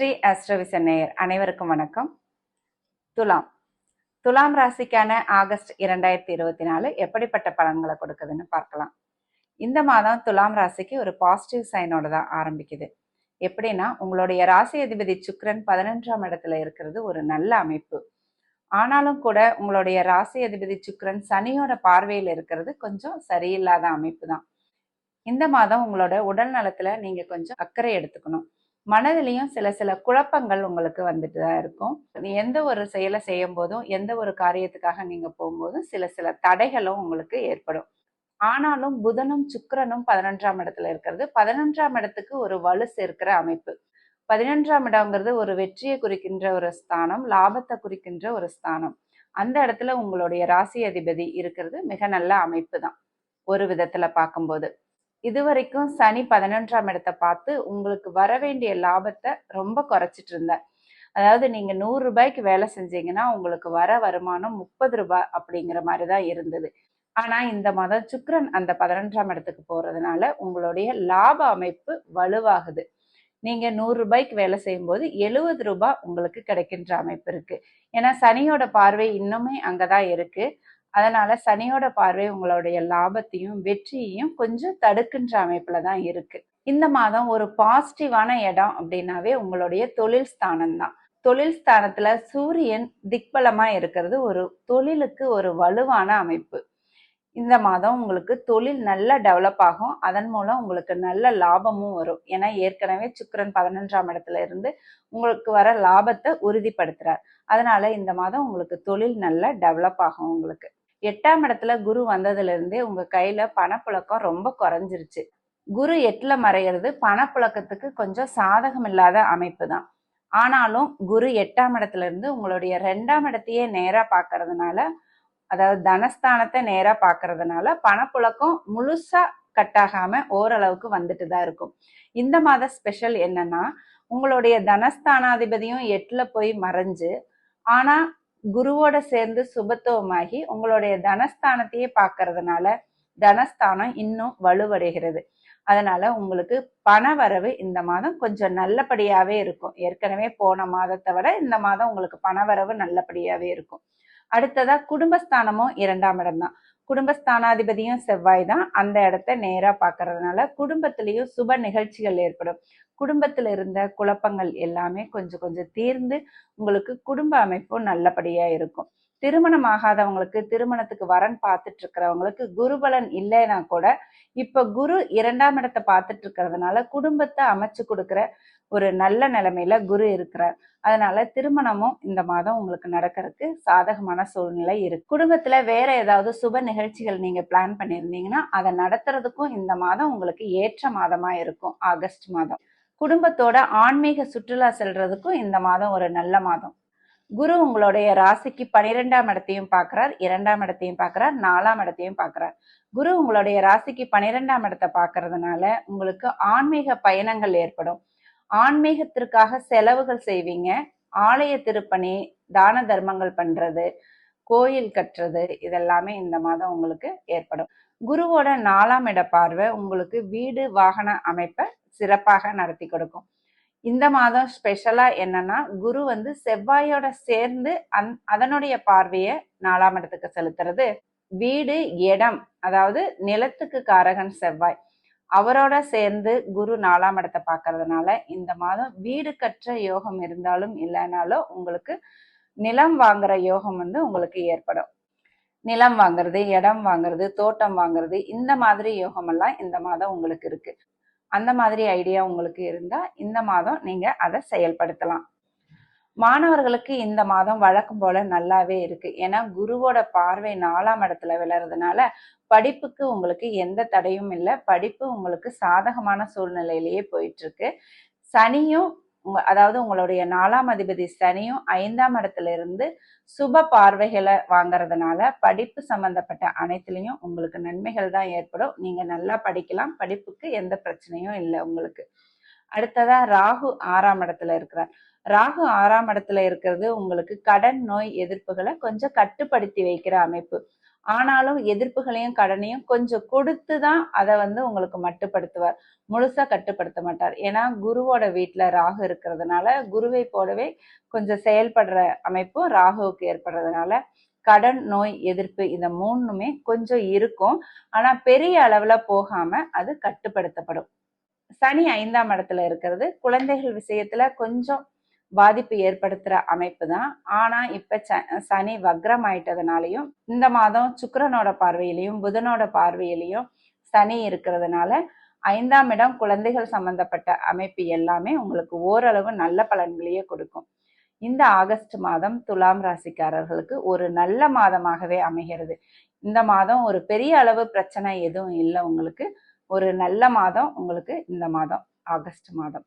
ஸ்ரீ அஸ்ட்ரவிசன் நேயர் அனைவருக்கும் வணக்கம். துலாம். துலாம் ராசிக்கான ஆகஸ்ட் இரண்டாயிரத்தி இருபத்தி நாலு எப்படிப்பட்ட பலன்களை கொடுக்குதுன்னு பார்க்கலாம். இந்த மாதம் துலாம் ராசிக்கு ஒரு பாசிட்டிவ் சைனோட தான் ஆரம்பிக்குது. எப்படின்னா உங்களுடைய ராசி அதிபதி சுக்ரன் பதினொன்றாம் இடத்துல இருக்கிறது ஒரு நல்ல அமைப்பு. ஆனாலும் கூட உங்களுடைய ராசி அதிபதி சுக்கிரன் சனியோட பார்வையில் இருக்கிறது கொஞ்சம் சரியில்லாத அமைப்பு தான். இந்த மாதம் உங்களோட உடல் நலத்துல நீங்க கொஞ்சம் அக்கறை எடுத்துக்கணும். மனதிலையும் சில சில குழப்பங்கள் உங்களுக்கு வந்துட்டு தான் இருக்கும். எந்த ஒரு செயலை செய்யும் போதும் எந்த ஒரு காரியத்துக்காக நீங்க போகும்போதும் சில சில தடைகளும் உங்களுக்கு ஏற்படும். ஆனாலும் புதனும் சுக்கரனும் பதினொன்றாம் இடத்துல இருக்கிறது. பதினொன்றாம் இடத்துக்கு ஒரு வலு சேர்க்கிற அமைப்பு. பதினொன்றாம் இடங்கிறது ஒரு வெற்றியை குறிக்கின்ற ஒரு ஸ்தானம் லாபத்தை குறிக்கின்ற ஒரு ஸ்தானம். அந்த இடத்துல உங்களுடைய ராசி அதிபதி இருக்கிறது. மிக நல்ல அமைப்பு தான். ஒரு விதத்துல பார்க்கும்போது. இதுவரைக்கும் சனி பதினொன்றாம் இடத்தை பார்த்து உங்களுக்கு வர வேண்டிய லாபத்தை ரொம்ப குறைச்சிட்டு இருந்தேன். அதாவது நீங்க நூறு ரூபாய்க்கு வேலை செஞ்சீங்கன்னா உங்களுக்கு வர வருமானம் முப்பது ரூபாய் அப்படிங்கிற மாதிரி தான் இருந்தது. ஆனா இந்த மாதம் சுக்ரன் அந்த பதினொன்றாம் இடத்துக்கு போறதுனால உங்களுடைய லாப அமைப்பு வலுவாகுது. நீங்க நூறு ரூபாய்க்கு வேலை செய்யும்போது எழுபது ரூபாய் உங்களுக்கு கிடைக்கின்ற அமைப்பு இருக்கு. ஏன்னா சனியோட பார்வை இன்னுமே அங்கதான் இருக்கு. அதனால சனியோட பார்வை உங்களுடைய லாபத்தையும் வெற்றியையும் கொஞ்சம் தடுக்கின்ற அமைப்புல தான் இருக்கு. இந்த மாதம் ஒரு பாசிட்டிவான இடம் அப்படின்னாவே உங்களுடைய தொழில் ஸ்தானம் தான். தொழில் ஸ்தானத்துல சூரியன் திக்பலமா இருக்கிறது ஒரு தொழிலுக்கு ஒரு வலுவான அமைப்பு. இந்த மாதம் உங்களுக்கு தொழில் நல்லா டெவலப் ஆகும். அதன் மூலம் உங்களுக்கு நல்ல லாபமும் வரும். ஏன்னா ஏற்கனவே சுக்கரன் பதினொன்றாம் இடத்துல இருந்து உங்களுக்கு வர லாபத்தை உறுதிப்படுத்துறார். அதனால இந்த மாதம் உங்களுக்கு தொழில் நல்லா டெவலப் ஆகும் உங்களுக்கு. எட்டாம் இடத்துல குரு வந்ததுலேருந்தே உங்கள் கையில் பணப்புழக்கம் ரொம்ப குறைஞ்சிருச்சு. குரு எட்டில் மறையிறது பணப்புழக்கத்துக்கு கொஞ்சம் சாதகம் இல்லாத அமைப்பு தான். ஆனாலும் குரு எட்டாம் இடத்துல இருந்து உங்களுடைய ரெண்டாம் இடத்தையே நேராக பார்க்கறதுனால அதாவது தனஸ்தானத்தை நேராக பார்க்கறதுனால பணப்புழக்கம் முழுசா கட்டாகாமல் ஓரளவுக்கு வந்துட்டு தான் இருக்கும். இந்த மாத ஸ்பெஷல் என்னன்னா உங்களுடைய தனஸ்தானாதிபதியும் எட்டில் போய் மறைஞ்சு ஆனால் குருவோட சேர்ந்து சுபத்துவமாகி உங்களுடைய தனஸ்தானத்தையே பார்க்கறதுனால தனஸ்தானம் இன்னும் வலுவடைகிறது. அதனால உங்களுக்கு பண வரவு இந்த மாதம் கொஞ்சம் நல்லபடியாவே இருக்கும். ஏற்கனவே போன மாதத்தை விட இந்த மாதம் உங்களுக்கு பண வரவு நல்லபடியாவே இருக்கும். அடுத்ததா குடும்பஸ்தானமும் இரண்டாம் இடம் தான். குடும்பஸ்தானாதிபதியும் செவ்வாய் தான் அந்த இடத்த நேராக பார்க்கறதுனால குடும்பத்திலையும் சுப நிகழ்ச்சிகள் ஏற்படும். குடும்பத்தில் இருந்த குழப்பங்கள் எல்லாமே கொஞ்சம் கொஞ்சம் தீர்ந்து உங்களுக்கு குடும்ப அமைப்பும் நல்லபடியாக இருக்கும். திருமணம் ஆகாதவங்களுக்கு திருமணத்துக்கு வரன் பார்த்துட்டு இருக்கிறவங்களுக்கு குருபலன் இல்லைன்னா கூட இப்ப குரு இரண்டாம் இடத்தை பார்த்துட்டு இருக்கிறதுனால குடும்பத்தை அமைச்சு கொடுக்குற ஒரு நல்ல நிலைமையில குரு இருக்கிறார். அதனால திருமணமும் இந்த மாதம் உங்களுக்கு நடக்கிறதுக்கு சாதகமான சூழ்நிலை இருக்கு. குடும்பத்துல வேற ஏதாவது சுப நிகழ்ச்சிகள் நீங்க பிளான் பண்ணியிருந்தீங்கன்னா அதை நடத்துறதுக்கும் இந்த மாதம் உங்களுக்கு ஏற்ற மாதமா இருக்கும் ஆகஸ்ட் மாதம். குடும்பத்தோட ஆன்மீக சுற்றுலா செல்றதுக்கும் இந்த மாதம் ஒரு நல்ல மாதம். குரு உங்களுடைய ராசிக்கு பனிரெண்டாம் இடத்தையும் பார்க்கிறார் இரண்டாம் இடத்தையும் பார்க்கிறார் நாலாம் இடத்தையும் பார்க்கிறார். குரு உங்களுடைய ராசிக்கு பனிரெண்டாம் இடத்தை பார்க்கறதுனால உங்களுக்கு ஆன்மீக பயணங்கள் ஏற்படும். ஆன்மீகத்திற்காக செலவுகள் செய்வீங்க. ஆலய திருப்பணி தான தர்மங்கள் பண்றது கோயில் கட்டுறது இதெல்லாமே இந்த மாதம் உங்களுக்கு ஏற்படும். குருவோட நாலாம் இட பார்வை உங்களுக்கு வீடு வாகன அமைப்பை சிறப்பாக நடத்தி கொடுக்கும். இந்த மாதம் ஸ்பெஷலா என்னன்னா குரு வந்து செவ்வாயோட சேர்ந்து அந் அதனுடைய பார்வையை நாலாம் இடத்துக்கு செலுத்துறது. வீடு இடம் அதாவது நிலத்துக்கு காரகன் செவ்வாய். அவரோட சேர்ந்து குரு நாலாம் இடத்தை பார்க்கறதுனால இந்த மாதம் வீடு கற்ற யோகம் இருந்தாலும் இல்லைனாலும் உங்களுக்கு நிலம் வாங்குற யோகம் வந்து உங்களுக்கு ஏற்படும். நிலம் வாங்குறது இடம் வாங்குறது தோட்டம் வாங்குறது இந்த மாதிரி யோகம் எல்லாம் இந்த மாதம் உங்களுக்கு இருக்கு. அந்த மாதிரி ஐடியா உங்களுக்கு இருந்தா இந்த மாதம் நீங்க அதை செயல்படுத்தலாம். மாணவர்களுக்கு இந்த மாதம் வழக்கம் போல நல்லாவே இருக்கு. ஏன்னா குருவோட பார்வை நாலாம் இடத்துல விளறதுனால படிப்புக்கு உங்களுக்கு எந்த தடையும் இல்லை. படிப்பு உங்களுக்கு சாதகமான சூழ்நிலையிலேயே போயிட்டு இருக்கு. சனியும் உங்க அதாவது உங்களுடைய நாலாம் அதிபதி சனியும் ஐந்தாம் இடத்துல இருந்து சுப பார்வைகளை வாங்குறதுனால படிப்பு சம்பந்தப்பட்ட அனைத்துலயும் உங்களுக்கு நன்மைகள் தான் ஏற்படும். நீங்க நல்லா படிக்கலாம். படிப்புக்கு எந்த பிரச்சனையும் இல்லை உங்களுக்கு. அடுத்ததா ராகு ஆறாம் இடத்துல இருக்கிறார். ராகு ஆறாம் இடத்துல இருக்கிறது உங்களுக்கு கடன் நோய் எதிர்ப்புகளை கொஞ்சம் கட்டுப்படுத்தி வைக்கிற அமைப்பு. ஆனாலும் எதிர்ப்புகளையும் கடனையும் கொஞ்சம் கொடுத்து தான் அதை வந்து உங்களுக்கு மட்டுப்படுத்துவார். முழுசா கட்டுப்படுத்த மாட்டார். ஏன்னா குருவோட வீட்டுல ராகு இருக்கிறதுனால குருவை போலவே கொஞ்சம் செயல்படுற அமைப்பும் ராகுவுக்கு ஏற்படுறதுனால கடன் நோய் எதிர்ப்பு இந்த மூணுமே கொஞ்சம் இருக்கும். ஆனா பெரிய அளவுல போகாம அது கட்டுப்படுத்தப்படும். சனி ஐந்தாம் இடத்துல இருக்கிறது. குழந்தைகள் விஷயத்துல கொஞ்சம் பாதிப்பு ஏற்படுத்துகிற அமைப்பு தான். ஆனால் இப்போ ச சனி வக்ரம் ஆயிட்டதுனாலையும் இந்த மாதம் சுக்கரனோட பார்வையிலையும் புதனோட பார்வையிலையும் சனி இருக்கிறதுனால ஐந்தாம் இடம் குழந்தைகள் சம்பந்தப்பட்ட அமைப்பு எல்லாமே உங்களுக்கு ஓரளவு நல்ல பலன்களையே கொடுக்கும். இந்த ஆகஸ்ட் மாதம் துலாம் ராசிக்காரர்களுக்கு ஒரு நல்ல மாதமாகவே அமைகிறது. இந்த மாதம் ஒரு பெரிய அளவு பிரச்சனை எதுவும் இல்லை உங்களுக்கு. ஒரு நல்ல மாதம் உங்களுக்கு இந்த மாதம் ஆகஸ்ட் மாதம்.